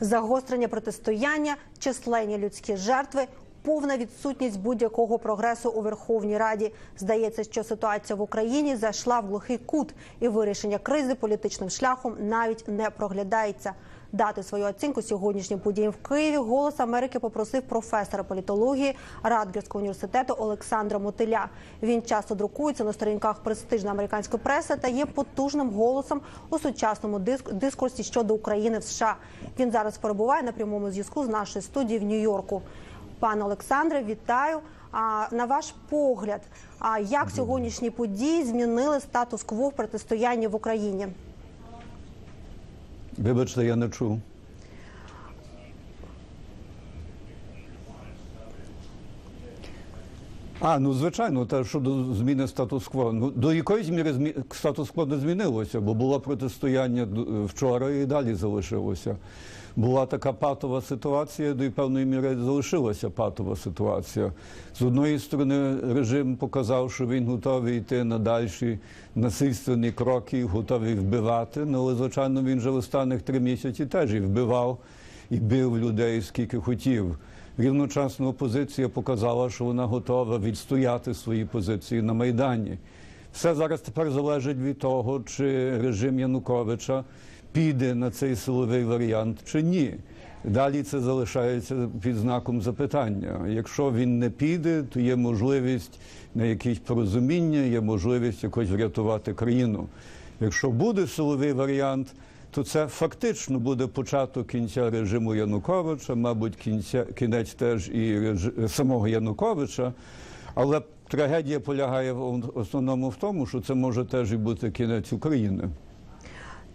Загострення протистояння, численні людські жертви, повна відсутність будь-якого прогресу у Верховній Раді. Здається, що ситуація в Україні зайшла в глухий кут, і вирішення кризи політичним шляхом навіть не проглядається. Дати свою оцінку сьогоднішнім подіям в Києві голос Америки попросив професора політології Радгерського університету Олександра Мотиля. Він часто друкується на сторінках престижної американської преси та є потужним голосом у сучасному диск- дискурсі щодо України в США. Він зараз перебуває на прямому зв'язку з нашої студії в Нью-Йорку. Пане Олександре, вітаю. А на ваш погляд, а як сьогоднішні події змінили статус-кво в протистоянні в Україні? Вибачте, я не чув. А, ну звичайно, те щодо зміни статус-кво. Ну до якоїсь міри змі... статус-кво не змінилося, бо було протистояння вчора і далі залишилося. Була така патова ситуація, до певної міри залишилася патова ситуація. З одної сторони, режим показав, що він готовий йти на дальші насильственні кроки, готовий вбивати. Ну, але звичайно, він вже в останніх три місяці теж і вбивав і бив людей скільки хотів. Рівночасно опозиція показала, що вона готова відстояти свої позиції на Майдані. Все зараз тепер залежить від того, чи режим Януковича піде на цей силовий варіант чи ні. Далі це залишається під знаком запитання. Якщо він не піде, то є можливість на якісь порозуміння, є можливість якось врятувати країну. Якщо буде силовий варіант, то це фактично буде початок кінця режиму Януковича, мабуть, кінця, кінець теж і реж- самого Януковича. Але трагедія полягає в основному в тому, що це може теж і бути кінець України.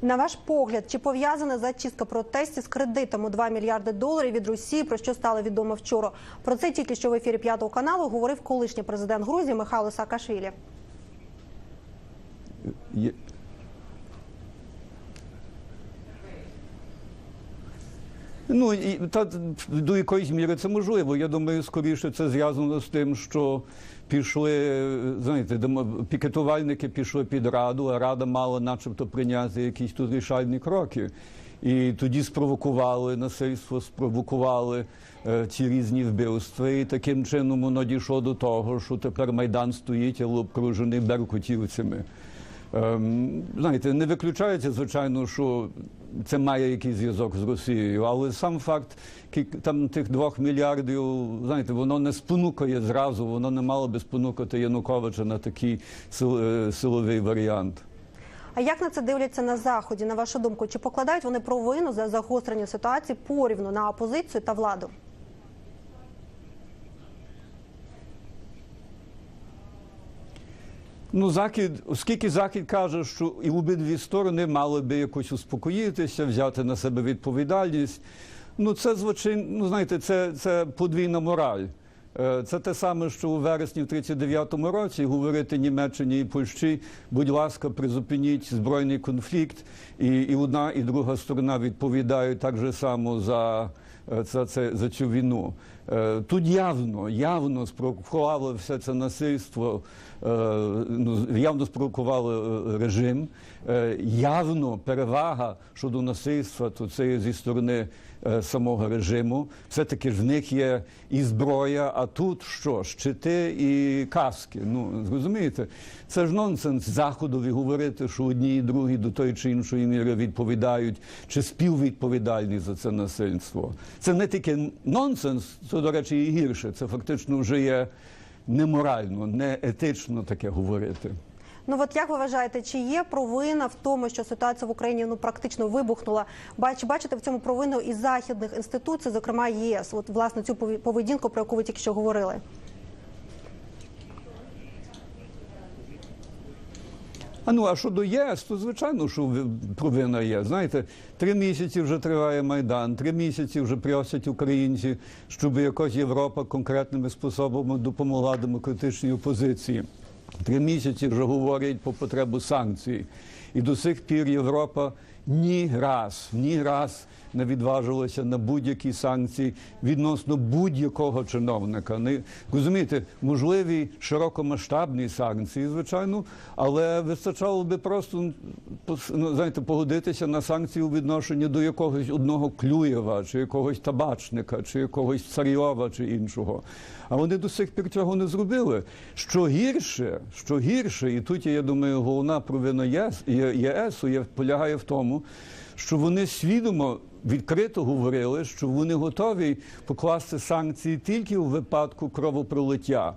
На ваш погляд, чи пов'язана зачистка протестів з кредитом у 2 мільярди доларів від Росії, про що стало відомо вчора? Про це тільки що в ефірі п'ятого каналу говорив колишній президент Грузії Михайло Саакашвілі. Ну і та до якоїсь міри це можливо. Я думаю, скоріше це зв'язано з тим, що пішли, знаєте, пікетувальники пішли під раду, а рада мала, начебто, прийняти якісь тут рішальні кроки. І тоді спровокували насильство, спровокували е, ці різні вбивства. І таким чином воно дійшло до того, що тепер майдан стоїть, обкружений беркутівцями. Ем, знаєте, не виключається, звичайно, що це має якийсь зв'язок з Росією, але сам факт там тих двох мільярдів, знаєте, воно не спонукає зразу, воно не мало би спонукати Януковича на такий е, силовий варіант. А як на це дивляться на заході? На вашу думку, чи покладають вони провину за загострення ситуації порівну на опозицію та владу? Ну, захід, оскільки захід каже, що і обидві сторони мали би якось успокоїтися, взяти на себе відповідальність. Ну, це звичайно, ну знаєте, це, це подвійна мораль. Е, Це те саме, що у вересні в 39-му році говорити Німеччині і Польщі, будь ласка, призупиніть збройний конфлікт, і, і одна, і друга сторона відповідають так же само за, за, це, за цю війну. Е, Тут явно, явно спровокувало все це насильство, е, ну, явно спровокувало е, режим, Е, явно перевага щодо насильства, то це зі сторони е, самого режиму. Все-таки ж в них є і зброя, а тут що? Щити і каски. Ну, зрозумієте, це ж нонсенс заходові говорити, що одні і другі до тої чи іншої міри відповідають чи співвідповідальні за це насильство. Це не тільки нонсенс, це, до речі, і гірше. Це фактично вже є неморально, не етично таке говорити. Ну от як ви вважаєте, чи є провина в тому, що ситуація в Україні ну практично вибухнула? Бач, бачите в цьому провину і західних інституцій, зокрема ЄС? От власне цю поведінку, про яку ви тільки що говорили. А ну а щодо ЄС, то звичайно, що ви- провина є. Знаєте, три місяці вже триває майдан, три місяці вже просять українці, щоб якось Європа конкретними способами допомогла демократичній опозиції. Три місяці вже говорять про потребу санкцій. І до сих пір Європа ні раз, ні раз не відважилося на будь-які санкції відносно будь-якого чиновника. Не розумієте, можливі широкомасштабні санкції, звичайно, але вистачало би просто ну, знаєте, погодитися на санкції у відношенні до якогось одного Клюєва, чи якогось табачника, чи якогось царьова, чи іншого. А вони до сих пір цього не зробили. Що гірше, що гірше, і тут я думаю, головна провина ЄС ЄСу полягає в тому, що вони свідомо відкрито говорили, що вони готові покласти санкції тільки у випадку кровопролиття.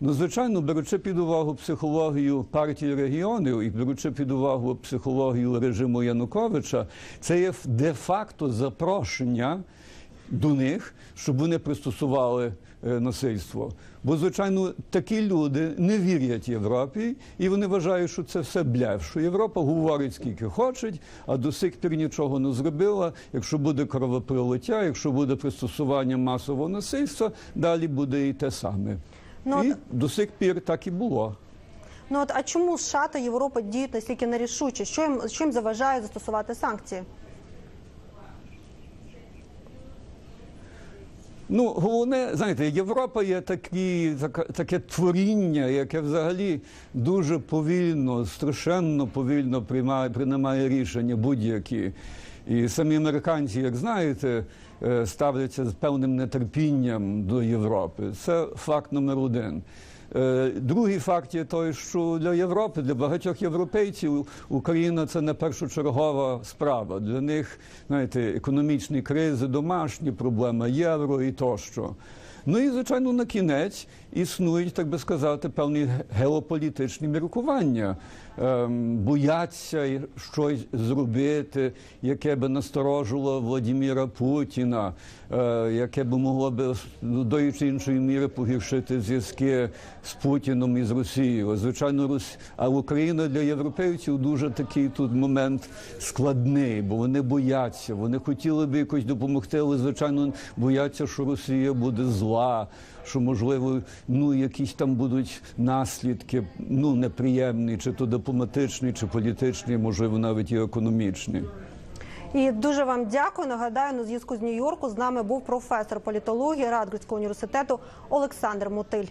Ну, звичайно, беручи під увагу психологію партії регіонів і беручи під увагу психологію режиму Януковича, це є де-факто запрошення до них, щоб вони пристосували е, насильство. Бо, звичайно, такі люди не вірять Європі, і вони вважають, що це все бляв, що Європа говорить скільки хоче, а до сих пір нічого не зробила. Якщо буде кровопролиття, якщо буде пристосування масового насильства, далі буде і те саме. Ну, і от- до сих пір так і було. Ну от а чому США та Європа діють настільки нерішуче? Що їм що їм заважає застосувати санкції? Ну, головне, знаєте, Європа є такі, так, таке творіння, яке взагалі дуже повільно, страшенно повільно приймає, приймає рішення будь-які. І самі американці, як знаєте, е, ставляться з певним нетерпінням до Європи. Це факт номер один. Е, Другий факт є той, що для Європи, для багатьох європейців Україна це не першочергова справа. Для них, знаєте, економічні кризи, домашні проблеми, євро і тощо. Ну і звичайно, на кінець існують, так би сказати, певні геополітичні міркування. Ем, бояться щось зробити, яке би насторожило Владимира Путіна, е, яке би могло би ну, до іншої міри погіршити зв'язки з Путіном і з Росією. Звичайно, Рос... а Україна для європейців дуже такий тут момент складний, бо вони бояться. Вони хотіли би якось допомогти, але звичайно бояться, що Росія буде зла, що можливо, ну якісь там будуть наслідки, ну неприємні, чи то дипломатичні, чи політичні, можливо, навіть і економічні. І дуже вам дякую. Нагадаю, на зв'язку з Нью-Йорку з нами був професор політології Радгерського університету Олександр Мотиль.